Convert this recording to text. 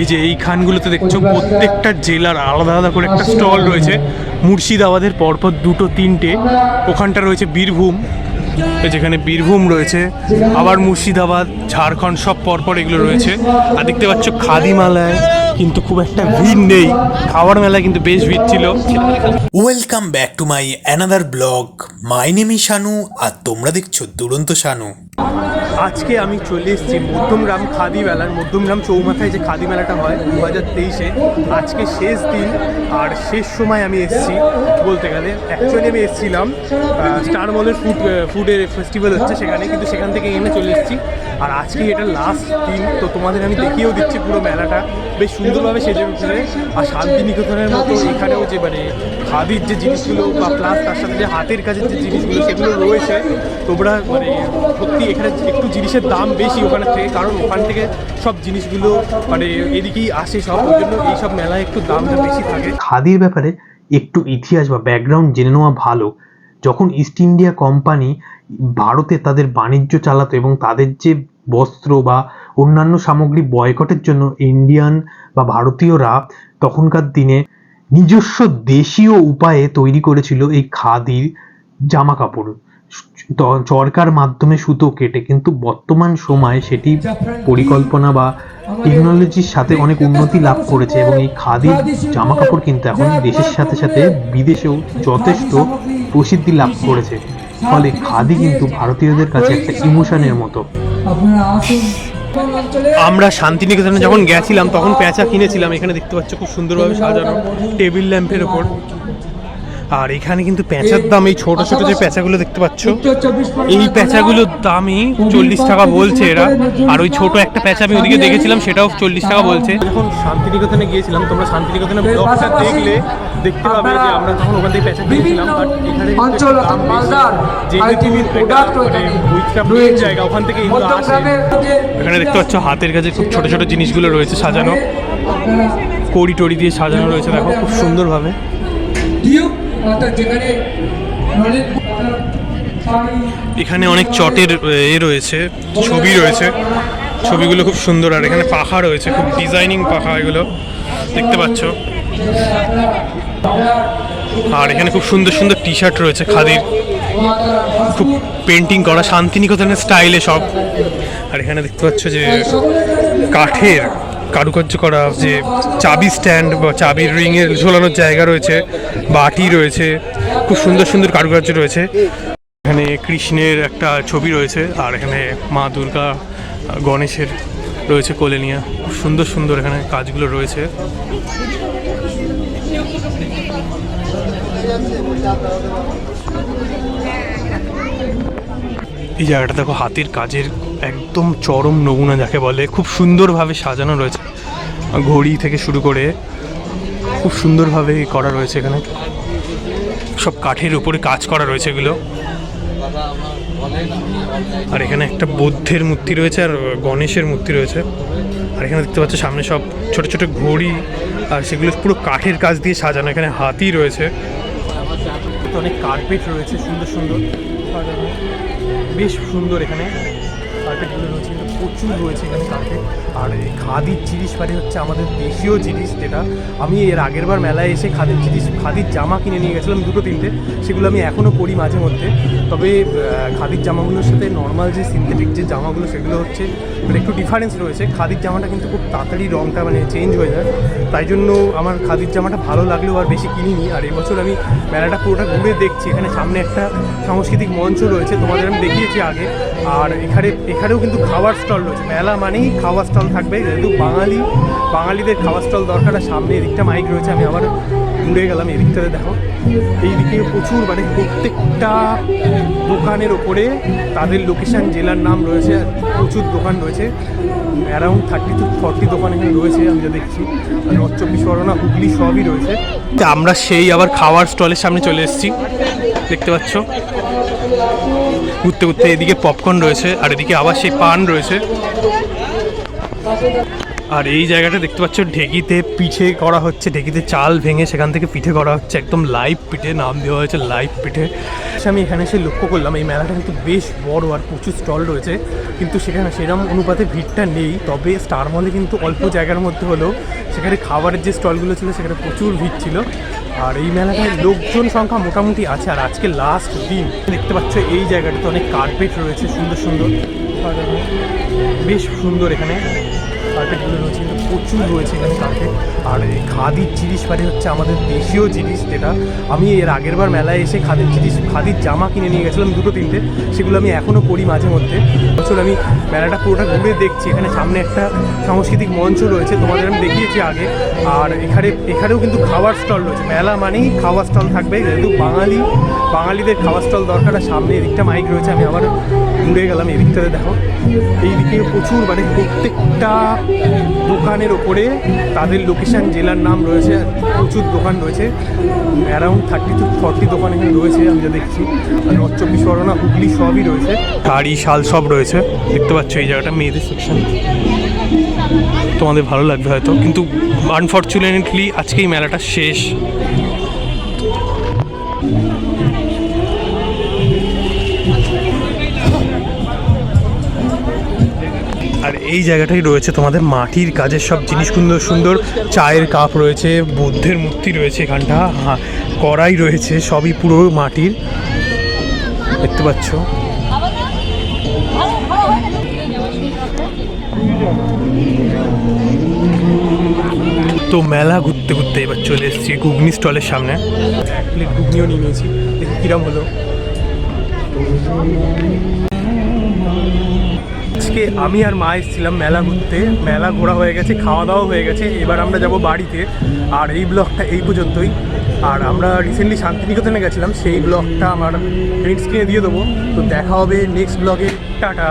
এই যে এই খানগুলোতে দেখছ, প্রত্যেকটা জেলার আলাদা আলাদা করে একটা স্টল রয়েছে। মুর্শিদাবাদের পরপর দুটো, তিনটে। ওখানটা রয়েছে বীরভূম যেখানে বীরভূম রয়েছে। আবার মুর্শিদাবাদ, ঝাড়খণ্ড সব পরপর এগুলো রয়েছে। আর দেখতে পাচ্ছ খাদি মেলায় কিন্তু খুব একটা ভিড় নেই। খাওয়ার মেলায় কিন্তু বেশ ভিড় ছিল। Welcome back to my another vlog my name is Shanu আর তোমরা দেখছ দুরন্ত শানু। আজকে আমি চলে এসেছি মধ্যমগ্রাম খাদি মেলার মধ্যমগ্রাম চৌমাথায় যে খাদি মেলাটা হয় দু হাজার তেইশে। আজকে শেষ দিন, আর শেষ সময় আমি এসেছি বলতে গেলে। অ্যাকচুয়ালি আমি এসেছিলাম স্টার মলের ফুড ফুডের ফেস্টিভ্যাল হচ্ছে সেখানে, কিন্তু সেখান থেকে এনে চলে এসেছি। আর আজকে এটা লাস্ট দিন, তো তোমাদের আমি দেখিয়েও দিচ্ছি পুরো মেলাটা। বেশ সুন্দরভাবে সেজে উঠেছে, আর শান্তিনিকেতনের মতো এখানেও যে মানে খাদির যে জিনিসগুলো বা প্লাস তার সাথে যে হাতের কাজের যে জিনিসগুলো সেগুলো রয়েছে, তোমরা মানে সত্যি এখানে একটু জিনিসের দাম বেশি ওখানে থেকে, কারণ ওখান থেকে সব জিনিসগুলো মানে এদিকেই আসে সব, ওই জন্য এইসব মেলায় একটু দামটা বেশি থাকে। খাদির ব্যাপারে একটু ইতিহাস বা ব্যাকগ্রাউন্ড জেনে নেওয়া ভালো। যখন ইস্ট ইন্ডিয়া কোম্পানি ভারতে তাদের বাণিজ্য চালাতো এবং তাদের যে বস্ত্র বা অন্যান্য সামগ্রী বয়কটের জন্য ইন্ডিয়ান বা ভারতীয়রা তখনকার দিনে নিজস্ব দেশীয় উপায়ে তৈরি করেছিল এই খাদির জামা কাপড় চরকার মাধ্যমে সুতো কেটে, কিন্তু বর্তমান সময়ে সেটি পরিকল্পনা বা টেকনোলজির সাথে অনেক উন্নতি লাভ করেছে এবং এই খাদির জামা কাপড় কিন্তু এখন দেশের সাথে সাথে বিদেশেও যথেষ্ট প্রসিদ্ধি লাভ করেছে। ফলে খাদি কিন্তু ভারতীয়দের কাছে একটা ইমোশনের মতো। আমরা শান্তিনিকেতনে যখন গেছিলাম, তখন প্যাঁচা কিনেছিলাম। এখানে দেখতে পাচ্ছ খুব সুন্দরভাবে সাজানো টেবিল ল্যাম্পের ওপর। আর এখানে কিন্তু প্যাঁচার দাম এই ছোট ছোট যে প্যাঁচাগুলো দেখতে পাচ্ছ এই প্যাঁচাগুলোর দামই চল্লিশ টাকা বলছে এরা। আর ওই ছোট একটা প্যাঁচা আমি ওদিকে দেখেছিলাম সেটাও চল্লিশ টাকা বলছে। যখন শান্তিনিকেতনে গিয়েছিলাম তোমরা শান্তিনিকেতনে ব্লগটা দেখলে দেখতে পাবে যে আমরা তখন ওখান থেকে প্যাঁচা কিনেছিলাম বাট এখানে অঞ্চল অর্থাৎ মালদার যেহেতু product মানে রয়েছে। জায়গা ওখান থেকে এগুলো আসে। এখানে দেখতে পাচ্ছ হাতের কাছে খুব ছোট ছোট জিনিসগুলো রয়েছে সাজানো। কড়ি টড়ি দিয়ে সাজানো রয়েছে দেখো খুব সুন্দরভাবে। এখানে অনেক চটের, এ রয়েছে, ছবি রয়েছে। ছবিগুলো খুব সুন্দর, আর এখানে পাখা রয়েছে, খুব ডিজাইনিং পাখা এগুলো। দেখতে পাচ্ছ। আর এখানে খুব সুন্দর সুন্দর টি শার্ট রয়েছে খাদির। খুব পেন্টিং করা শান্তিনিকেতনের স্টাইলে সব। আর এখানে দেখতে পাচ্ছ যে কাঠের কারুকার্য করা, যে চাবি স্ট্যান্ড বা চাবির রিংয়ের ঝোলানোর জায়গা রয়েছে, বাটি রয়েছে, খুব সুন্দর সুন্দর কারুকার্য রয়েছে। এখানে কৃষ্ণের একটা ছবি রয়েছে, আর এখানে মা দুর্গা, গণেশের রয়েছে কোলে নিয়ে খুব সুন্দর সুন্দর এখানে কাজগুলো রয়েছে। এই জায়গাটা দেখো, হাতের কাজের একদম চরম নমুনা যাকে বলে, খুব সুন্দরভাবে সাজানো রয়েছে। ঘড়ি থেকে শুরু করে খুব সুন্দরভাবে করা রয়েছে এখানে। সব কাঠের উপরে কাজ করা রয়েছে এগুলো। আর এখানে একটা বৌদ্ধের মূর্তি রয়েছে আর গণেশের মূর্তি রয়েছে। আর এখানে দেখতে পাচ্ছ সামনে সব ছোট ছোট ঘড়ি আর সেগুলো পুরো কাঠের কাজ দিয়ে সাজানো। এখানে হাতি রয়েছে। অনেক কার্পেট রয়েছে, সুন্দর সুন্দর। বেশ সুন্দর এখানে। কার্পেটগুলো রয়েছে প্রচুর রয়েছে এখানে কার্পেট আর এই খাদির জিনিস মানে হচ্ছে আমাদের দেশীয় জিনিস যেটা। আমি এর আগের বার মেলায় এসে খাদির জিনিস, খাদির জামা কিনে নিয়ে গেছিলাম দুটো তিনটে। সেগুলো আমি এখনও পরি মাঝে মধ্যে। তবে খাদির জামাগুলোর সাথে নর্মাল যে সিনথেটিক যে জামাগুলো, সেগুলো হচ্ছে মানে একটু ডিফারেন্স রয়েছে। খাদির জামাটা কিন্তু খুব তাড়াতাড়ি রঙটা মানে চেঞ্জ হয়ে যায়। তাই জন্য আমার খাদির জামাটা ভালো লাগলেও আর বেশি কিনিনি। আর এবছর আমি মেলাটা পুরোটা ঘুরে দেখছি। এখানে সামনে একটা সাংস্কৃতিক মঞ্চ রয়েছে, তোমাদের আমি দেখিয়েছি আগে। আর এখানে, এখানেও কিন্তু খাওয়ার স্টল রয়েছে। মেলা মানেই খাওয়ার স্টল থাকবে। যেহেতু বাঙালি, বাঙালিদের খাওয়ার স্টল দরকার, আর সামনে এদিকটা মাইক রয়েছে। আমি আবার ঘুরে গেলাম, এদিকটাতে দেখো। এই দিকে প্রচুর মানে প্রত্যেকটা দোকানের ওপরে তাদের লোকেশন জেলার নাম রয়েছে প্রচুর দোকান রয়েছে। অ্যারাউন্ড থার্টি টু ফর্টি দোকান এখানে রয়েছে, আমি যা দেখছি। নর্থ চব্বিশ পরগনা, হুগলি সবই রয়েছে। আমরা সেই আবার খাওয়ার স্টলের সামনে চলে এসেছি। দেখতে পাচ্ছ। ঘুরতে ঘুরতে এদিকে পপকর্ন রয়েছে, আর এদিকে আবার সেই পান রয়েছে। আর এই জায়গাটা দেখতে পাচ্ছ, ঢেকিতে পিঠে করা হচ্ছে, ঢেকিতে চাল ভেঙে সেখান থেকে পিঠে করা হচ্ছে, একদম লাইভ পিঠে, নাম দেওয়া হয়েছে লাইভ পিঠে। আমি এখানে এসে লক্ষ্য করলাম, এই মেলাটা কিন্তু বেশ বড় আর প্রচুর স্টল রয়েছে, কিন্তু সেখানে সেরকম অনুপাতে ভিড়টা নেই, তবে স্টার মলে কিন্তু অল্প জায়গার মধ্যে হলেও সেখানে খাবারের যে স্টলগুলো ছিল, সেখানে প্রচুর ভিড় ছিল। আর এই মেলাটায় লোকজন সংখ্যা মোটামুটি আছে, আর আজকে লাস্ট দিন। দেখতে পাচ্ছ, এই জায়গাটাতে অনেক কার্পেট রয়েছে, সুন্দর সুন্দর। বেশ সুন্দর এখানে। কার্পেটগুলো রয়েছে প্রচুর রয়েছে এখানে কার্পেট আর এই খাদির জিনিস মানে হচ্ছে আমাদের দেশীয় জিনিস যেটা। আমি এর আগের বার মেলায় এসে খাদির জিনিস, খাদির জামা কিনে নিয়ে গেছিলাম দুটো তিনটে। সেগুলো আমি এখনও পরি মাঝে মধ্যে। বছর আমি মেলাটা পুরোটা ঘুরে দেখছি। এখানে সামনে একটা সাংস্কৃতিক মঞ্চ রয়েছে, তোমাদের আমি দেখিয়েছি আগে। আর এখানে, এখানেও কিন্তু খাবার স্টল রয়েছে। মানেই খাওয়ার স্টল থাকবে। যেহেতু বাঙালি, বাঙালিদের খাওয়ার স্টল দরকার, আর সামনে এদিকটা মাইক রয়েছে, আমি আবার ঘুরে গেলাম, এদিকটাতে দেখো। এই দিকে প্রচুর মানে প্রত্যেকটা দোকানের ওপরে তাদের লোকেশন জেলার নাম রয়েছে, প্রচুর দোকান রয়েছে। অ্যারাউন্ড থার্টি টু ফর্টি দোকান এখানে রয়েছে, আমি যা দেখছি। আর নর্থ চব্বিশ পরগনা, হুগলি সবই রয়েছে। শাড়ি শাল সব রয়েছে। দেখতে পাচ্ছ এই জায়গাটা, মেয়েদের সেকশন তোমাদের ভালো লাগবে হয়তো। কিন্তু আনফর্চুনেটলি আজকেই মেলাটা শেষ। আর এই জায়গাটাই রয়েছে তোমাদের মাটির কাজের সব জিনিস সুন্দর সুন্দর। চায়ের কাপ রয়েছে, বুদ্ধের মূর্তি রয়েছে এখানটা। হা- কড়াই রয়েছে, সবই পুরো মাটির। দেখতে পাচ্ছ? তো মেলা ঘুরতে ঘুরতে এবার চলে এসেছি ঘুগনি স্টলের সামনে। এক প্লেট ঘুগনিও নিয়ে নিয়েছি, দেখি কিরম হলো। আজকে আমি আর মা এসেছিলাম মেলা ঘুরতে, মেলা ঘোরা হয়ে গেছে, খাওয়া দাওয়া হয়ে গেছে, এবার আমরা যাব বাড়িতে। আর এই ব্লগটা এই পর্যন্তই। আর আমরা রিসেন্টলি শান্তিনিকেতনে গেছিলাম, সেই ব্লগটা আমার প্রিন্ট স্ক্রিনে দিয়ে দেবো। তো দেখা হবে নেক্সট ব্লগে টাটা!